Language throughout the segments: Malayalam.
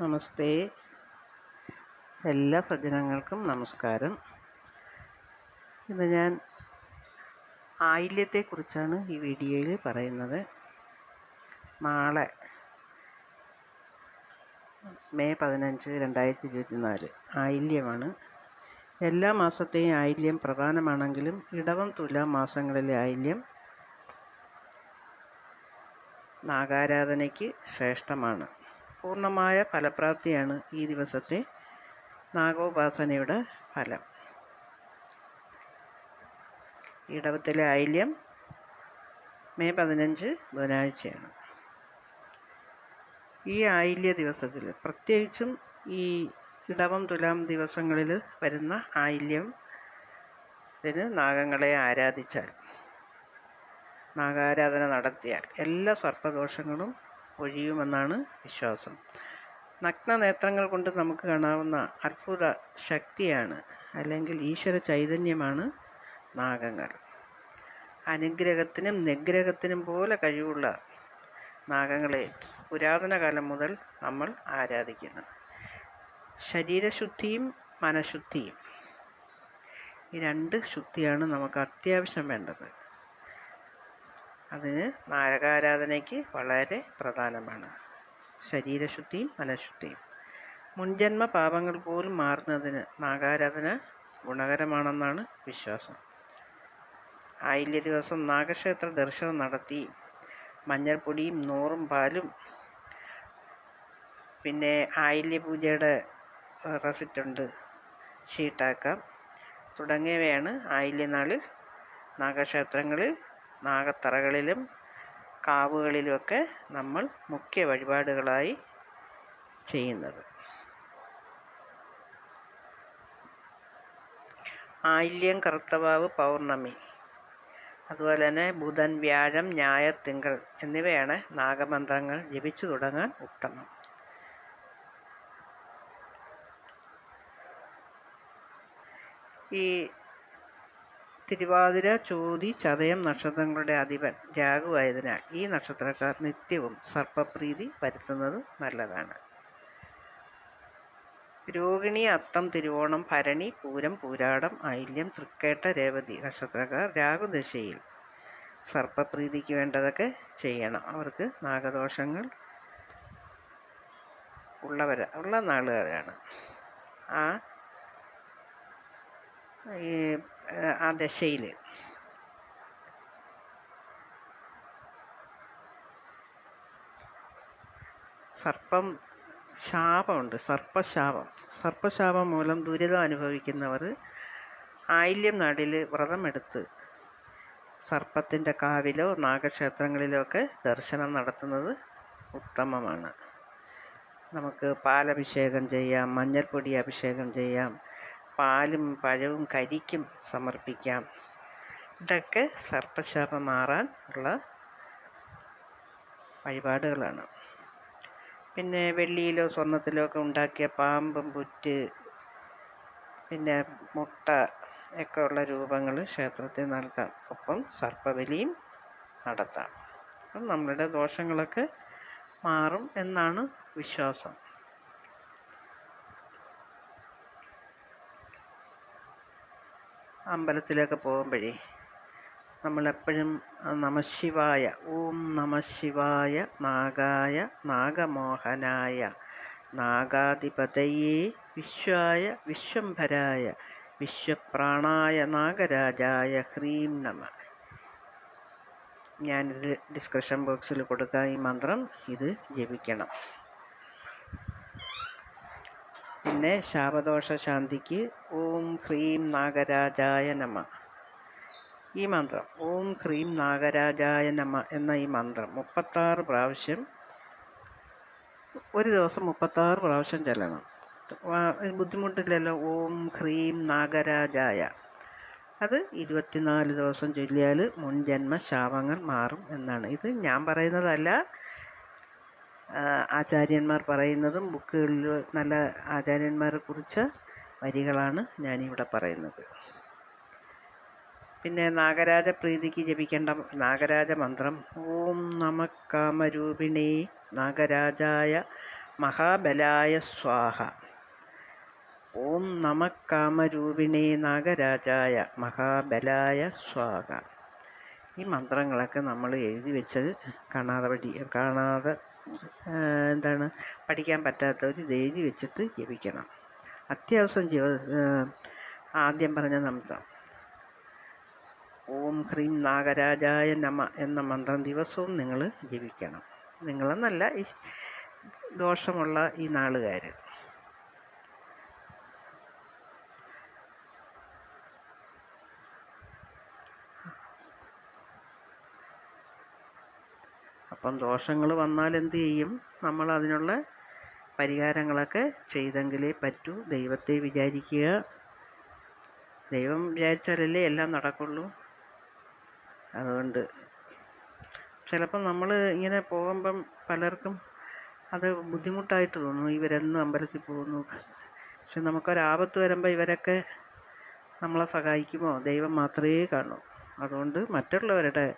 നമസ്തേ. എല്ലാ സജ്ജനങ്ങൾക്കും നമസ്കാരം. ഇന്ന് ഞാൻ ആയില്യത്തെക്കുറിച്ചാണ് ഈ വീഡിയോയിൽ പറയുന്നത്. നാളെ മെയ് പതിനഞ്ച് രണ്ടായിരത്തി ഇരുപത്തി നാല് ആയില്യമാണ്. എല്ലാ മാസത്തെയും ആയില്യം പ്രധാനമാണെങ്കിലും ഇടവം തുലാം മാസങ്ങളിലെ ആയില്യം നാഗാരാധനയ്ക്ക് ശ്രേഷ്ഠമാണ്. പൂർണമായ ഫലപ്രാപ്തിയാണ് ഈ ദിവസത്തെ നാഗോപാസനയുടെ ഫലം. ഇടവത്തിലെ ഐല്യം മെയ് പതിനഞ്ച് ബുധനാഴ്ചയാണ്. ഈ ആയില്യ ദിവസത്തിൽ പ്രത്യേകിച്ചും ഈ ഇടവം തുലാം ദിവസങ്ങളിൽ വരുന്ന ആയില്യം ഇതിന് നാഗങ്ങളെ ആരാധിച്ചാൽ നാഗാരാധന നടത്തിയാൽ എല്ലാ സർപ്പദോഷങ്ങളും ഒഴിയുമെന്നാണ് വിശ്വാസം. നഗ്ന നേത്രങ്ങൾ കൊണ്ട് നമുക്ക് കാണാവുന്ന അത്ഭുത ശക്തിയാണ് അല്ലെങ്കിൽ ഈശ്വര ചൈതന്യമാണ് നാഗങ്ങൾ. അനുഗ്രഹത്തിനും നിഗ്രഹത്തിനും പോലെ കഴിവുള്ള നാഗങ്ങളെ പുരാതന കാലം മുതൽ നമ്മൾ ആരാധിക്കുന്നു. ശരീരശുദ്ധിയും മനഃശുദ്ധിയും. ഈ രണ്ട് ശുദ്ധിയാണ് നമുക്ക് അത്യാവശ്യം വേണ്ടത്. അതിന് നാരകാരാധനയ്ക്ക് വളരെ പ്രധാനമാണ്. ശരീരശുദ്ധിയും മനഃശുദ്ധിയും. മുൻജന്മ പാപങ്ങൾ പോലും മാറുന്നതിന് നാഗാരാധന ഗുണകരമാണെന്നാണ് വിശ്വാസം. ആയില്യ ദിവസം നാഗക്ഷേത്ര ദർശനം നടത്തി മഞ്ഞൾപ്പൊടിയും നൂറും പാലും പിന്നെ ആയില്യ പൂജയുടെ റെസിപ്റ്റ് ഷീട്ടാക്കാം തുടങ്ങിയവയാണ് ആയില്യനാളിൽ നാഗക്ഷേത്രങ്ങളിൽ നാഗത്തറകളിലും കാവുകളിലുമൊക്കെ നമ്മൾ മുഖ്യ വഴിപാടുകളായി ചെയ്യുന്നത്. ആയില്യം കറുത്തവാവ് പൗർണമി അതുപോലെ തന്നെ ബുധൻ വ്യാഴം ഞായർ തിങ്കൾ എന്നിവയാണ് നാഗമന്ത്രങ്ങൾ ജപിച്ചു തുടങ്ങാൻ ഉത്തമം. ഈ തിരുവാതിര ചോതി ചതയം നക്ഷത്രങ്ങളുടെ അധിപൻ രാഹുവായതിനാൽ ഈ നക്ഷത്രക്കാർ നിത്യവും സർപ്പപ്രീതി വരുത്തുന്നത് നല്ലതാണ്. രോഹിണി അത്തം തിരുവോണം ഭരണി പൂരം പൂരാടം ഐല്യം തൃക്കേട്ട രേവതി നക്ഷത്രക്കാർ രാഹുദശയിൽ സർപ്പപ്രീതിക്ക് വേണ്ടതൊക്കെ ചെയ്യണം. അവർക്ക് നാഗദോഷങ്ങൾ ഉള്ളവർ ഉള്ള നാളുകാരാണ്. ആ ഈ ആ ദശയിൽ സർപ്പം ശാപമുണ്ട്. സർപ്പശാപം. സർപ്പശാപം മൂലം ദുരിതം അനുഭവിക്കുന്നവർ ആയില്യം നാടിൽ വ്രതമെടുത്ത് സർപ്പത്തിന്റെ കാവിലോ നാഗക്ഷേത്രങ്ങളിലോ ഒക്കെ ദർശനം നടത്തുന്നത് ഉത്തമമാണ്. നമുക്ക് പാലഭിഷേകം ചെയ്യാം മഞ്ഞൾപ്പൊടി അഭിഷേകം ചെയ്യാം പാലും പഴവും കരിക്കും സമർപ്പിക്കാം. ഇതൊക്കെ സർപ്പശാപം മാറാൻ ഉള്ള വഴിപാടുകളാണ്. പിന്നെ വെള്ളിയിലോ സ്വർണത്തിലോ ഒക്കെ ഉണ്ടാക്കിയ പാമ്പും പുറ്റ് പിന്നെ മുട്ട ഒക്കെ ഉള്ള രൂപങ്ങൾ ക്ഷേത്രത്തിൽ നൽകാം. ഒപ്പം സർപ്പബലിയും നടത്താം. അപ്പം നമ്മളുടെ ദോഷങ്ങളൊക്കെ മാറും എന്നാണ് വിശ്വാസം. അമ്പലത്തിലൊക്കെ പോകുമ്പോഴേ നമ്മളെപ്പോഴും നമശിവായ ഓം നമശിവായ നാഗായ നാഗമോഹനായ നാഗാധിപതയേ വിശ്വായ വിശ്വംഭരായ വിശ്വപ്രാണായ നാഗരാജായ ഹ്രീം നമ. ഞാനിത് ഡിസ്ക്രിപ്ഷൻ ബോക്സിൽ കൊടുക്കാം ഈ മന്ത്രം ഇത് ജപിക്കണം. പിന്നെ ശാപദോഷ ശാന്തിക്ക് ഓം ഹ്രീം നാഗരാജായ നമ. ഈ മന്ത്രം ഓം ഹ്രീം നാഗരാജായ നമ എന്ന ഈ മന്ത്രം മുപ്പത്താറ് പ്രാവശ്യം ഒരു ദിവസം മുപ്പത്താറ് പ്രാവശ്യം ചെല്ലണം. ബുദ്ധിമുട്ടില്ലല്ലോ? ഓം ഹ്രീം നാഗരാജായ. അത് ഇരുപത്തിനാല് ദിവസം ചൊല്ലിയാൽ മുൻജന്മ ശാപങ്ങൾ മാറും എന്നാണ്. ഇത് ഞാൻ പറയുന്നതല്ല ആചാര്യന്മാർ പറയുന്നതും ബുക്കുകളിൽ നല്ല ആചാര്യന്മാരെ കുറിച്ച് വരികളാണ് ഞാനിവിടെ പറയുന്നത്. പിന്നെ നാഗരാജ പ്രീതിക്ക് ജപിക്കേണ്ട നാഗരാജ മന്ത്രം ഓം നമ നാഗരാജായ മഹാബലായ സ്വാഹ. ഓം നമ നാഗരാജായ മഹാബലായ സ്വാഹ. ഈ മന്ത്രങ്ങളൊക്കെ നമ്മൾ എഴുതി വെച്ചത് കാണാതെ പഠി കാണാതെ എന്താണ്? പഠിക്കാൻ പറ്റാത്തവർ എഴുതി വെച്ചിട്ട് ജപിക്കണം. അത്യാവശ്യം ജീവ ആദ്യം പറഞ്ഞ മന്ത്രം. ഓം ഹ്രീം നാഗരാജായ നമ എന്ന മന്ത്രം ദിവസവും നിങ്ങൾ ജപിക്കണം. നിങ്ങളെന്നല്ല ഈ ദോഷമുള്ള ഈ നാളുകാർ അപ്പം ദോഷങ്ങൾ വന്നാൽ എന്ത് ചെയ്യും? നമ്മൾ അതിനുള്ള പരിഹാരങ്ങളൊക്കെ ചെയ്തെങ്കിലേ പറ്റൂ. ദൈവത്തെ വിചാരിക്കുക. ദൈവം വിചാരിച്ചാലല്ലേ എല്ലാം നടക്കുള്ളൂ. അതുകൊണ്ട് ചിലപ്പം നമ്മൾ ഇങ്ങനെ പോകുമ്പം പലർക്കും അത് ബുദ്ധിമുട്ടായിട്ട് തോന്നും. ഇവരെന്നും അമ്പലത്തിൽ പോകുന്നു. പക്ഷെ നമുക്കൊരാപത്ത് വരുമ്പോൾ ഇവരൊക്കെ നമ്മളെ സഹായിക്കുമോ? ദൈവം മാത്രമേ കാണൂ. അതുകൊണ്ട് മറ്റുള്ളവരുടെ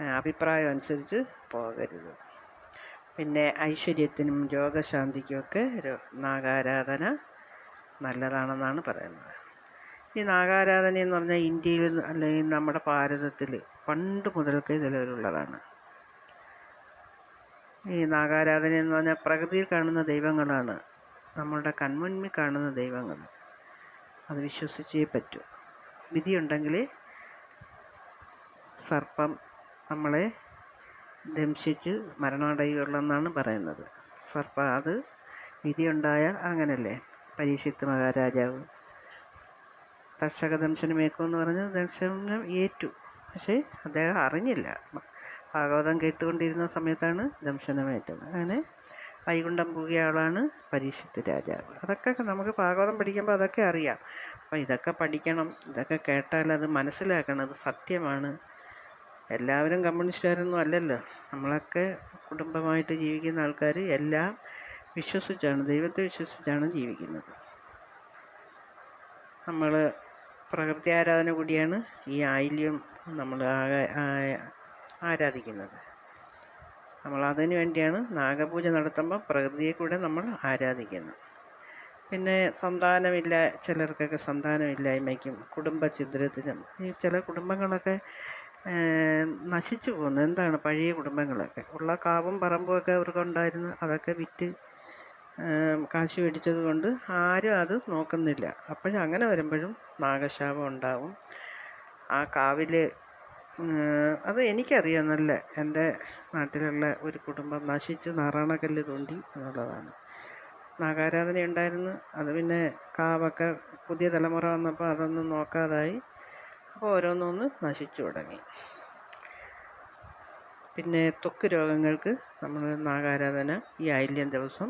അഭിപ്രായം അനുസരിച്ച് പോകരുത് പിന്നെ ഐശ്വര്യത്തിനും രോഗശാന്തിക്കുമൊക്കെ നാഗാരാധന നല്ലതാണെന്നാണ് പറയുന്നത്. ഈ നാഗാരാധന എന്ന് പറഞ്ഞാൽ ഇന്ത്യയിൽ അല്ലെങ്കിൽ നമ്മുടെ ഭാരതത്തിൽ പണ്ട് മുതൽക്കേ നിലവിലുള്ളതാണ്. ഈ നാഗാരാധന എന്ന് പറഞ്ഞാൽ പ്രകൃതിയിൽ കാണുന്ന ദൈവങ്ങളാണ്. നമ്മളുടെ കൺമുൻപിൽ കാണുന്ന ദൈവങ്ങൾ. അത് വിശ്വസിച്ചേ പറ്റൂ. വിധിയുണ്ടെങ്കിൽ സർപ്പം നമ്മളെ ദംശിച്ച് മരണമടയുള്ളെന്നാണ് പറയുന്നത്. സർപ്പ അത് വിധിയുണ്ടായാൽ അങ്ങനല്ലേ? പരീക്ഷിത്ത് മഹാരാജാവ്. തക്ഷക ദംശനമേക്കുമെന്ന് പറഞ്ഞ് ദംശനം ഏറ്റു. പക്ഷേ അദ്ദേഹം അറിഞ്ഞില്ല. ഭാഗവതം കേട്ടുകൊണ്ടിരുന്ന സമയത്താണ് ദംശനമേറ്റത്. അങ്ങനെ വൈകുണ്ഠം പോകിയ ആളാണ് പരീക്ഷിത്ത് രാജാവ്. അതൊക്കെ നമുക്ക് ഭാഗവതം പഠിക്കുമ്പോൾ അതൊക്കെ അറിയാം. അപ്പോൾ ഇതൊക്കെ പഠിക്കണം ഇതൊക്കെ കേട്ടാൽ അത് മനസ്സിലാക്കണം അത് സത്യമാണ്. എല്ലാവരും കമ്മ്യൂണിസ്റ്റുകാരൊന്നും അല്ലല്ലോ. നമ്മളൊക്കെ കുടുംബമായിട്ട് ജീവിക്കുന്ന ആൾക്കാർ എല്ലാം വിശ്വസിച്ചാണ് ദൈവത്തെ വിശ്വസിച്ചാണ് ജീവിക്കുന്നത്. നമ്മൾ പ്രകൃതി ആരാധന കൂടിയാണ് ഈ ആയില്യം നമ്മൾ ആരാധിക്കുന്നത്. നമ്മൾ അതിന് വേണ്ടിയാണ് നാഗപൂജ നടത്തുമ്പോൾ പ്രകൃതിയെ കൂടെ നമ്മൾ ആരാധിക്കുന്നത്. പിന്നെ സന്താനമില്ല ചിലർക്കൊക്കെ സന്താനമില്ലായ്മയ്ക്കും കുടുംബ ഛിദ്രത്തിനും ഈ ചില കുടുംബങ്ങളൊക്കെ നശിച്ചു പോകുന്നു. എന്താണ് പഴയ കുടുംബങ്ങളൊക്കെ? ഉള്ള കാവും പറമ്പും ഒക്കെ അവർക്കുണ്ടായിരുന്നു അതൊക്കെ വിറ്റ് കാശ് മേടിച്ചത് കൊണ്ട് ആരും അത് നോക്കുന്നില്ല. അപ്പോഴും അങ്ങനെ വരുമ്പോഴും നാഗശാപം ഉണ്ടാവും. ആ കാവിൽ അത് എനിക്കറിയാം നല്ല എന്റെ നാട്ടിലുള്ള ഒരു കുടുംബം നശിച്ച് നാറാണക്കല്ല് തോണ്ടി എന്നുള്ളതാണ്. നാഗാരാധന ഉണ്ടായിരുന്നു. അത് പിന്നെ കാവൊക്കെ പുതിയ തലമുറ വന്നപ്പോൾ അതൊന്നും നോക്കാതായി. അപ്പോൾ ഓരോന്നൊന്ന് നശിച്ചു തുടങ്ങി. പിന്നെ ത്വക്ക് രോഗങ്ങൾക്ക് നമ്മൾ നാഗാരാധന ഈ ആയില്യം ദിവസം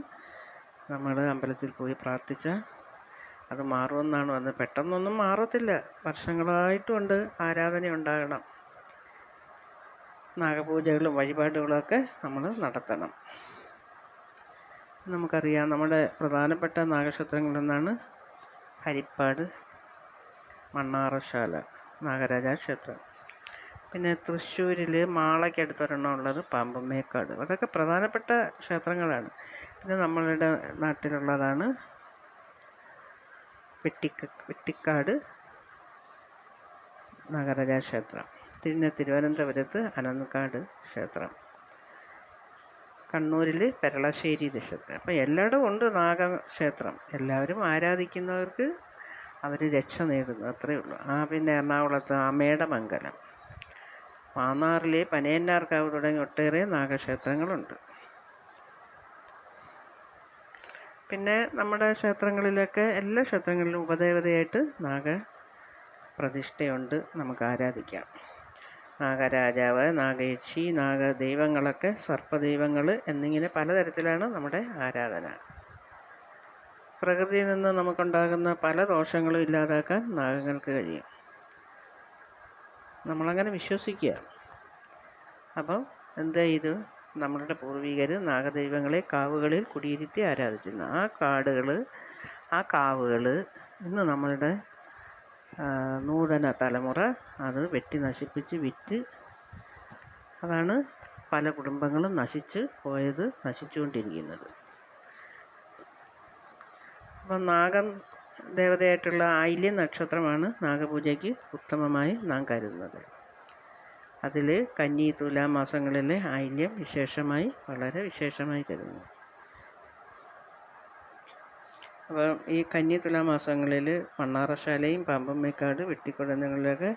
നമ്മൾ അമ്പലത്തിൽ പോയി പ്രാർത്ഥിച്ചാൽ അത് മാറുമെന്നാണ് വന്നത് പെട്ടെന്നൊന്നും മാറത്തില്ല. വർഷങ്ങളായിട്ടുമുണ്ട് ആരാധന ഉണ്ടാകണം. നാഗപൂജകളും വഴിപാടുകളൊക്കെ നമ്മൾ നടത്തണം. നമുക്കറിയാം നമ്മുടെ പ്രധാനപ്പെട്ട നാഗക്ഷേത്രങ്ങളിലൊന്നാണ് ഹരിപ്പാട് മണ്ണാറശാല. നാഗരാജ ക്ഷേത്രം പിന്നെ തൃശ്ശൂരിൽ മാളയ്ക്കടുത്തൊരെണ്ണം ഉള്ളത് പാമ്പമ്മേക്കാട് അതൊക്കെ പ്രധാനപ്പെട്ട ക്ഷേത്രങ്ങളാണ്. പിന്നെ നമ്മളുടെ നാട്ടിലുള്ളതാണ് വെട്ടിക്ക വെട്ടിക്കാട് നാഗരാജ ക്ഷേത്രം പിന്നെ തിരുവനന്തപുരത്ത് അനന്തക്കാട് ക്ഷേത്രം. കണ്ണൂരിൽ പെരളശ്ശേരി ക്ഷേത്രം. അപ്പം എല്ലായിടവും ഉണ്ട് നാഗക്ഷേത്രം. എല്ലാവരും ആരാധിക്കുന്നവർക്ക് അവർ രക്ഷ നേടുന്നു. അത്രയേ ഉള്ളൂ. ആ പിന്നെ എറണാകുളത്ത് അമേടമംഗലം മാന്നാറിലെ പനയന്നാർക്കാവ് തുടങ്ങി ഒട്ടേറെ നാഗക്ഷേത്രങ്ങളുണ്ട്. പിന്നെ നമ്മുടെ ക്ഷേത്രങ്ങളിലൊക്കെ എല്ലാ ക്ഷേത്രങ്ങളിലും ഉപദേവതയായിട്ട് നാഗ പ്രതിഷ്ഠയുണ്ട് നമുക്ക് ആരാധിക്കാം. നാഗരാജാവ് നാഗയക്ഷി നാഗദൈവങ്ങളൊക്കെ സർപ്പദൈവങ്ങൾ എന്നിങ്ങനെ പലതരത്തിലാണ് നമ്മുടെ ആരാധന. പ്രകൃതിയിൽ നിന്ന് നമുക്കുണ്ടാകുന്ന പല ദോഷങ്ങളും ഇല്ലാതാക്കാൻ നാഗങ്ങൾക്ക് കഴിയും. നമ്മളങ്ങനെ വിശ്വസിക്കുക. അപ്പം എന്താ ഇത്? നമ്മളുടെ പൂർവികർ നാഗദൈവങ്ങളെ കാവുകളിൽ കുടിയിരുത്തി ആരാധിച്ചിരുന്നു. ആ കാടുകൾ ആ കാവുകൾ ഇന്ന് നമ്മളുടെ നൂതന തലമുറ അത് വെട്ടി നശിപ്പിച്ച് വിറ്റ് അതാണ് പല കുടുംബങ്ങളും നശിച്ച് പോയത് നശിച്ചുകൊണ്ടിരിക്കുന്നത്. അപ്പം നാഗം ദേവതയായിട്ടുള്ള ആയില്യ നക്ഷത്രമാണ് നാഗപൂജയ്ക്ക് ഉത്തമമായി നാം കരുതുന്നത്. അതിൽ കന്നി തുലാ മാസങ്ങളിലെ ആയില്യം വിശേഷമായി വളരെ വിശേഷമായി കരുതുന്നു. അപ്പം ഈ കന്നി തുലാ മാസങ്ങളിൽ മണ്ണാറശാലയും പാമ്പമ്മേക്കാട് വെട്ടിക്കുടങ്ങളിലൊക്കെ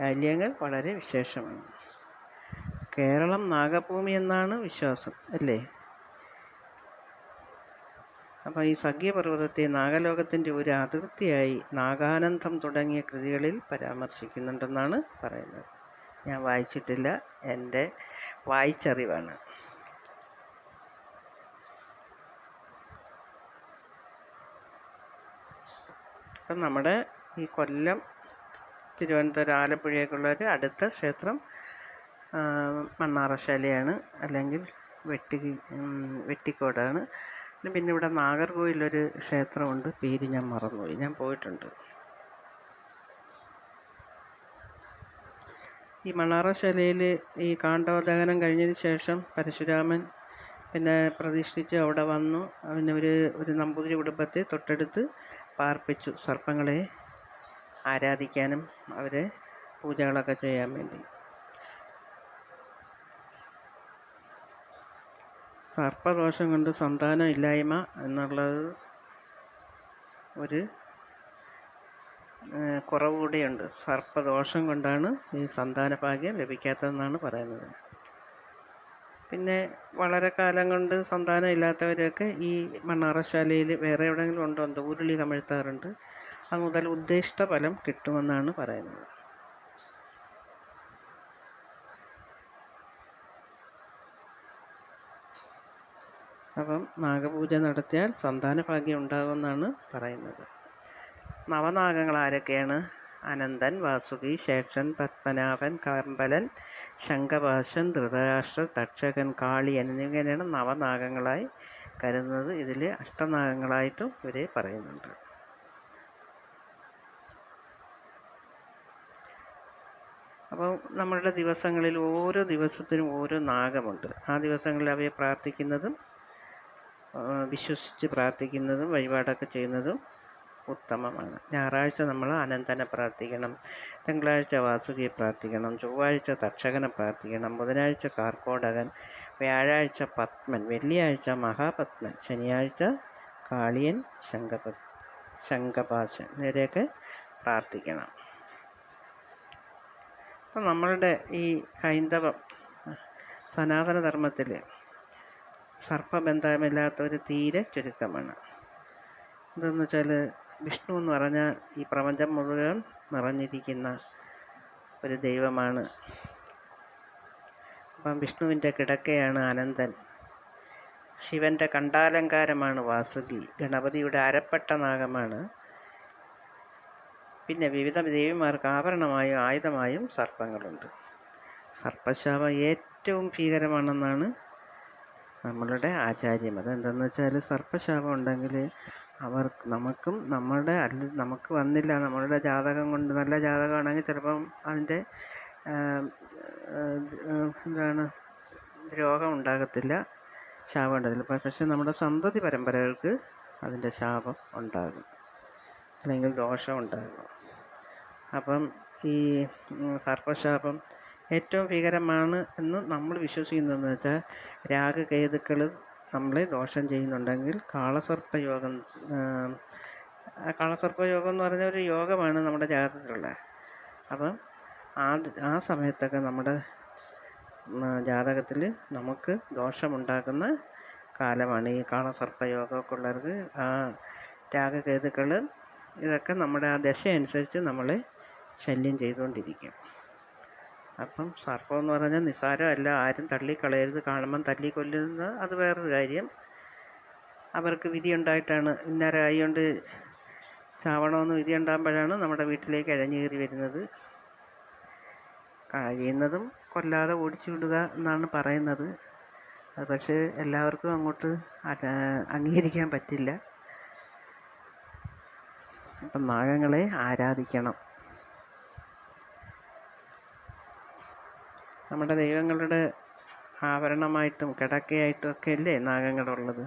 ആയില്യങ്ങൾ വളരെ വിശേഷമാണ്. കേരളം നാഗഭൂമി എന്നാണ് വിശ്വാസം അല്ലേ? അപ്പോൾ ഈ സഖ്യപർവതത്തെ നാഗലോകത്തിന്റെ ഒരു അതിർത്തിയായി നാഗാനന്ദം തുടങ്ങിയ കൃതികളിൽ പരാമർശിക്കുന്നുണ്ടെന്നാണ് പറയുന്നത്. ഞാൻ വായിച്ചിട്ടില്ല. എന്റെ വായിച്ചറിവാണ്. അപ്പം നമ്മുടെ ഈ കൊല്ലം തിരുവനന്തപുരം ആലപ്പുഴയൊക്കെയുള്ള ഒരു അടുത്ത ക്ഷേത്രം മണ്ണാറശാലയാണ് അല്ലെങ്കിൽ വെട്ടി വെട്ടിക്കോടാണ്. പിന്നെ ഇവിടെ നാഗർകോവിലൊരു ക്ഷേത്രമുണ്ട്. പേര് ഞാൻ മറന്നുപോയി. ഞാൻ പോയിട്ടുണ്ട്. ഈ മണ്ണാറശാലയിൽ ഈ കാണ്ഡവദഹനം കഴിഞ്ഞതിന് ശേഷം പരശുരാമൻ പിന്നെ പ്രതിഷ്ഠിച്ച് അവിടെ വന്നു. പിന്നെ ഒരു ഒരു നമ്പൂതിരി കുടുംബത്തെ തൊട്ടടുത്ത് പാർപ്പിച്ചു സർപ്പങ്ങളെ ആരാധിക്കാനും അവരെ പൂജകളൊക്കെ ചെയ്യാൻ വേണ്ടി. സർപ്പദോഷം കൊണ്ട് സന്താനം ഇല്ലായ്മ എന്നുള്ളത് ഒരു കുറവ് കൂടിയുണ്ട്. സർപ്പദോഷം കൊണ്ടാണ് ഈ സന്താന ഭാഗ്യം ലഭിക്കാത്തതെന്നാണ് പറയുന്നത്. പിന്നെ വളരെ കാലം കൊണ്ട് സന്താനം ഇല്ലാത്തവരൊക്കെ ഈ മണ്ണാറശാലയിൽ വേറെ എവിടെയെങ്കിലും ഉണ്ടോ എന്തോ ഉരുളി കമഴ്ത്താറുണ്ട്. അത് മുതൽ ഫലം കിട്ടുമെന്നാണ് പറയുന്നത്. അപ്പം നാഗപൂജ നടത്തിയാൽ സന്താന ഭാഗ്യം ഉണ്ടാകുമെന്നാണ് പറയുന്നത്. നവനാഗങ്ങൾ ആരൊക്കെയാണ്? അനന്തൻ വാസുകി ശേഷൻ പത്മനാഭൻ കമ്പലൻ ശംഖപാശൻ ധൃതരാഷ്ട്ര തക്ഷകൻ കാളി എന്നിങ്ങനെയാണ് നവനാഗങ്ങളായി കരുതുന്നത്. ഇതിൽ അഷ്ടനാഗങ്ങളായിട്ടും ഇവരെ പറയുന്നുണ്ട്. അപ്പോൾ നമ്മളുടെ ദിവസങ്ങളിൽ ഓരോ ദിവസത്തിനും ഓരോ നാഗമുണ്ട്. ആ ദിവസങ്ങളിൽ അവയെ പ്രാർത്ഥിക്കുന്നതും വിശ്വസിച്ച് പ്രാർത്ഥിക്കുന്നതും വഴിപാടൊക്കെ ചെയ്യുന്നതും ഉത്തമമാണ്. ഞായറാഴ്ച നമ്മൾ അനന്തനെ പ്രാർത്ഥിക്കണം തിങ്കളാഴ്ച വാസുകിയെ പ്രാർത്ഥിക്കണം ചൊവ്വാഴ്ച തക്ഷകനെ പ്രാർത്ഥിക്കണം ബുധനാഴ്ച കാർക്കോടകൻ വ്യാഴാഴ്ച പത്മൻ വെള്ളിയാഴ്ച മഹാപത്മൻ ശനിയാഴ്ച കാളിയൻ ശങ്കപ ശങ്കപാശൻ ഇവരെയൊക്കെ പ്രാർത്ഥിക്കണം. അപ്പം നമ്മളുടെ ഈ ഹൈന്ദവം സനാതന ധർമ്മത്തിൽ സർപ്പബന്ധമില്ലാത്തവർ തീരെ ചുരുക്കമാണ്. എന്തെന്ന് വെച്ചാൽ വിഷ്ണു എന്ന് പറഞ്ഞാൽ ഈ പ്രപഞ്ചം മുഴുവൻ നിറഞ്ഞിരിക്കുന്ന ഒരു ദൈവമാണ്. അപ്പം വിഷ്ണുവിന്റെ കിടക്കയാണ് അനന്തൻ. ശിവന്റെ കണ്ടാലങ്കാരമാണ് വാസുകി. ഗണപതിയുടെ അരപ്പെട്ട നാഗമാണ്. പിന്നെ വിവിധ ദേവിമാർക്ക് ആഭരണമായും ആയുധമായും സർപ്പങ്ങളുണ്ട്. സർപ്പശാപം ഏറ്റവും ഭീകരമാണെന്നാണ് നമ്മളുടെ ആചാര്യം. അതെന്താണെന്ന് വെച്ചാൽ സർപ്പശാപം ഉണ്ടെങ്കിൽ അവർ നമുക്കും നമ്മുടെ അല്ല നമുക്ക് വന്നില്ല. നമ്മളുടെ ജാതകം കൊണ്ട് നല്ല ജാതകമാണെങ്കിൽ ചിലപ്പം അതിന്റെ എന്താണ് രോഗം ഉണ്ടാകത്തില്ല ശാപം ഉണ്ടാകില്ല പക്ഷെ നമ്മുടെ സന്തതി പരമ്പരകൾക്ക് അതിന്റെ ശാപം ഉണ്ടാകും. അല്ലെങ്കിൽ ദോഷം ഉണ്ടാകും. അപ്പം ഈ സർപ്പശാപം ഏറ്റവും ഭീകരമാണ് എന്ന് നമ്മൾ വിശ്വസിക്കുന്നതെന്ന് വെച്ചാൽ രാഗകേതുക്കൾ നമ്മളെ ദോഷം ചെയ്യുന്നുണ്ടെങ്കിൽ കാളസർപ്പ യോഗം കാളസർപ്പ യോഗം എന്ന് പറഞ്ഞ ഒരു യോഗമാണ് നമ്മുടെ ജാതകത്തിലുള്ളത്. അപ്പം ആ ആ സമയത്തൊക്കെ നമ്മുടെ ജാതകത്തിൽ നമുക്ക് ദോഷമുണ്ടാക്കുന്ന കാലമാണ് ഈ കാളസർപ്പ ഉള്ളവർക്ക്. ആ രാഗകേതുക്കൾ ഇതൊക്കെ നമ്മുടെ ആ ദശ അനുസരിച്ച് നമ്മളെ ശല്യം ചെയ്തുകൊണ്ടിരിക്കും. അപ്പം സർപ്പം എന്ന് പറഞ്ഞാൽ നിസ്സാരമല്ല ആരും തള്ളിക്കളയരുത്. കാണുമ്പം തല്ലിക്കൊല്ലുന്ന അത് വേറൊരു കാര്യം. അവർക്ക് വിധി ഉണ്ടായിട്ടാണ്. ഇന്നരായി കൊണ്ട് ചാവണമെന്ന് വിധി ഉണ്ടാകുമ്പോഴാണ് നമ്മുടെ വീട്ടിലേക്ക് ഇഴഞ്ഞു കയറി വരുന്നത്. കഴിയുന്നതും കൊല്ലാതെ ഓടിച്ചു വിടുക എന്നാണ് പറയുന്നത്. പക്ഷേ എല്ലാവർക്കും അങ്ങോട്ട് അംഗീകരിക്കാൻ പറ്റില്ല. അപ്പം നാഗങ്ങളെ ആരാധിക്കണം. നമ്മുടെ ദൈവങ്ങളുടെ ആവരണമായിട്ടും കിടക്കയായിട്ടും ഒക്കെയല്ലേ നാഗങ്ങളുള്ളത്?